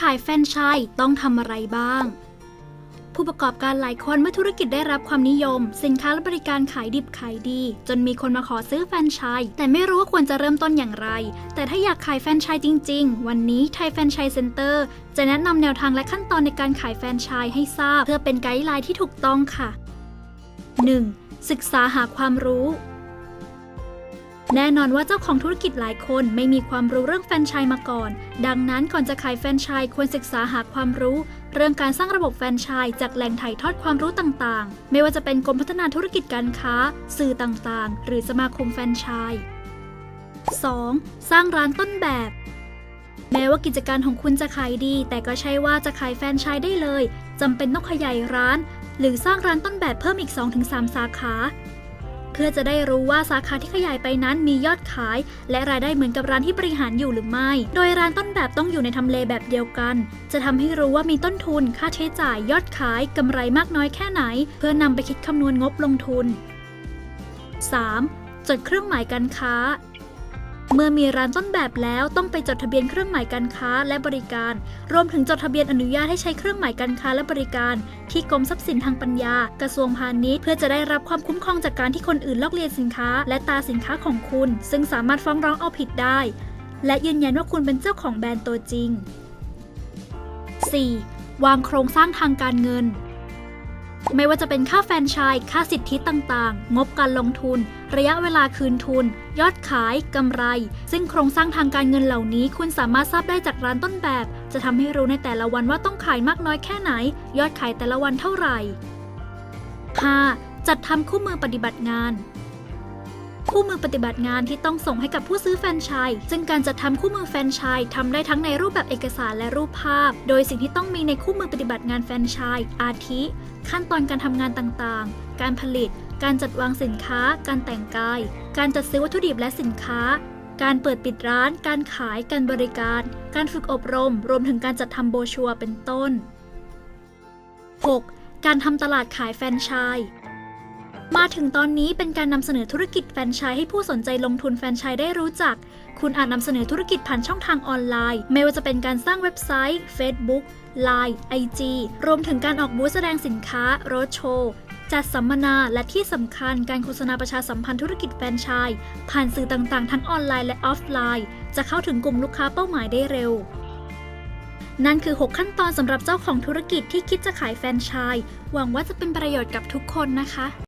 ขายแฟรนไชส์ต้องทำอะไรบ้าง ผู้ประกอบการหลายคนเมื่อธุรกิจได้รับความนิยม สินค้าและบริการขายดิบขายดี จนมีคนมาขอซื้อแฟรนไชส์แต่ไม่รู้ว่าควรจะเริ่มต้นอย่างไร แต่ถ้าอยากขายแฟรนไชส์จริง ๆ วันนี้ไทยแฟรนไชส์เซ็นเตอร์จะแนะนำแนวทางและขั้นตอนในการขายแฟรนไชส์ให้ทราบ เพื่อเป็นไกด์ไลน์ที่ถูกต้องค่ะ 1. ศึกษาหาความรู้ แน่นอนว่าเจ้าของธุรกิจหลายคนไม่มีความรู้เรื่องแฟรนไชส์มาก่อน ดังนั้นก่อนจะขายแฟรนไชส์ควรศึกษาหาความรู้ เรื่องการสร้างระบบแฟรนไชส์จากแหล่งถ่ายทอดความรู้ต่างๆ ไม่ว่าจะเป็นกรมพัฒนาธุรกิจการค้า สื่อต่างๆ หรือสมาคมแฟรนไชส์ 2. สร้างร้านต้นแบบ แม้ว่ากิจการของคุณจะขายดี แต่ก็ใช่ว่าจะขายแฟรนไชส์ได้เลยจำเป็นต้องขยายร้าน หรือสร้างร้านต้นแบบเพิ่มอีก 2-3 สาขา เพื่อจะได้รู้ว่าสาขาที่ขยายไปนั้นมียอดขาย และรายได้เหมือนกับร้านที่บริหารอยู่หรือไม่ โดยร้านต้นแบบต้องอยู่ในทำเลแบบเดียวกัน จะทำให้รู้ว่ามีต้นทุน ค่าใช้จ่าย ยอดขายกำไรมากน้อยแค่ไหน เพื่อนำไปคิดคำนวณงบลงทุน 3. จดเครื่องหมายการค้า เมื่อมีร้านต้นแบบแล้วต้องไปจดทะเบียนเครื่องหมายการค้าและบริการ รวมถึงจดทะเบียนอนุญาตให้ใช้เครื่องหมายการค้าและบริการ ที่กรมทรัพย์สินทางปัญญา กระทรวงพาณิชย์เพื่อจะได้รับความคุ้มครองจากการที่คนอื่นลอกเลียนสินค้า และตาสินค้าของคุณ ซึ่งสามารถฟ้องร้องเอาผิดได้ และยืนยันว่าคุณเป็นเจ้าของแบรนด์ตัวจริง 4. วางโครงสร้างทางการเงิน ไม่ว่าจะเป็นค่าแฟนชาย ค่าสิทธิต่างๆ งบการลงทุน ระยะเวลาคืนทุน ยอดขาย กำไร ซึ่งโครงสร้างทางการเงินเหล่านี้ คุณสามารถทราบได้จากร้านต้นแบบ จะทำให้รู้ในแต่ละวันว่าต้องขายมากน้อยแค่ไหน ยอดขายแต่ละวันเท่าไหร่ 5. จัดทำคู่มือปฏิบัติงาน คู่มือปฏิบัติงานที่ต้องส่งให้กับผู้ซื้อแฟรนไชส์ซึ่งการจัดทำคู่มือแฟรนไชส์ทำได้ทั้งในรูปแบบเอกสารและรูปภาพ โดยสิ่งที่ต้องมีในคู่มือปฏิบัติงานแฟรนไชส์อาทิ ขั้นตอนการทำงานต่างๆ การผลิต การจัดวางสินค้า การแต่งกาย การจัดซื้อวัตถุดิบและสินค้า การเปิดปิดร้าน การขาย การบริการ การฝึกอบรม รวมถึงการจัดทำโบชัวเป็นต้น 6. การทำตลาดขายแฟรนไชส์ มาถึงตอนนี้เป็นการนำเสนอธุรกิจแฟรนไชส์ให้ผู้สนใจลงทุนแฟรนไชส์ได้รู้จัก คุณอาจนำเสนอธุรกิจผ่านช่องทางออนไลน์ ไม่ว่าจะเป็นการสร้างเว็บไซต์ Facebook Line IG รวมถึงการออกบูธแสดงสินค้า โรดโชว์ จัดสัมมนาและที่สำคัญการโฆษณาประชาสัมพันธ์ธุรกิจแฟรนไชส์ผ่านสื่อต่างๆ ทั้งออนไลน์และออฟไลน์ จะเข้าถึงกลุ่มลูกค้าเป้าหมายได้เร็วนั่นคือ 6 ขั้นตอนสำหรับเจ้าของธุรกิจที่คิดจะขายแฟรนไชส์หวังว่าจะเป็นประโยชน์กับทุกคนนะคะ